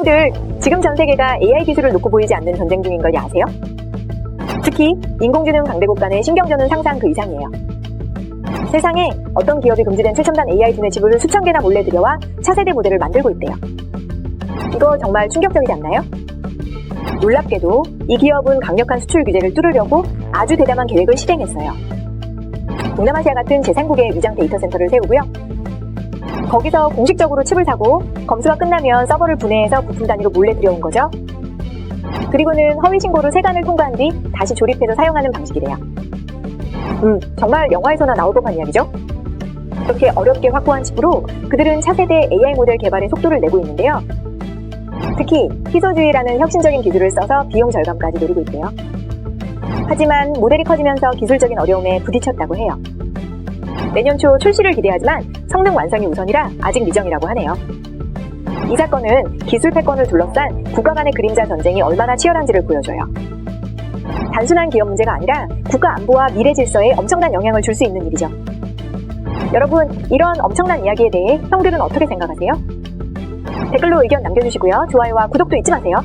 형들, 지금 전 세계가 AI 기술을 놓고 보이지 않는 전쟁 중인 걸 아세요? 특히 인공지능 강대국 간의 신경전은 상상 그 이상이에요. 세상에 어떤 기업이 금지된 최첨단 AI 두뇌 칩을 수천 개나 몰래 들여와 차세대 모델을 만들고 있대요. 이거 정말 충격적이지 않나요? 놀랍게도 이 기업은 강력한 수출 규제를 뚫으려고 아주 대담한 계획을 실행했어요. 동남아시아 같은 제3국의 위장 데이터 센터를 세우고요. 거기서 공식적으로 칩을 사고 검수가 끝나면 서버를 분해해서 부품 단위로 몰래 들여온 거죠. 그리고는 허위 신고로 세관을 통과한 뒤 다시 조립해서 사용하는 방식이래요. 음, 정말 영화에서나 나올 법한 이야기죠? 이렇게 어렵게 확보한 칩으로 그들은 차세대 AI 모델 개발에 속도를 내고 있는데요. 특히 희소주의라는 혁신적인 기술을 써서 비용 절감까지 노리고 있대요. 하지만 모델이 커지면서 기술적인 어려움에 부딪혔다고 해요. 내년 초 출시를 기대하지만 성능 완성이 우선이라 아직 미정이라고 하네요. 이 사건은 기술 패권을 둘러싼 국가 간의 그림자 전쟁이 얼마나 치열한지를 보여줘요. 단순한 기업 문제가 아니라 국가 안보와 미래 질서에 엄청난 영향을 줄 수 있는 일이죠. 여러분, 이런 엄청난 이야기에 대해 형들은 어떻게 생각하세요? 댓글로 의견 남겨주시고요. 좋아요와 구독도 잊지 마세요.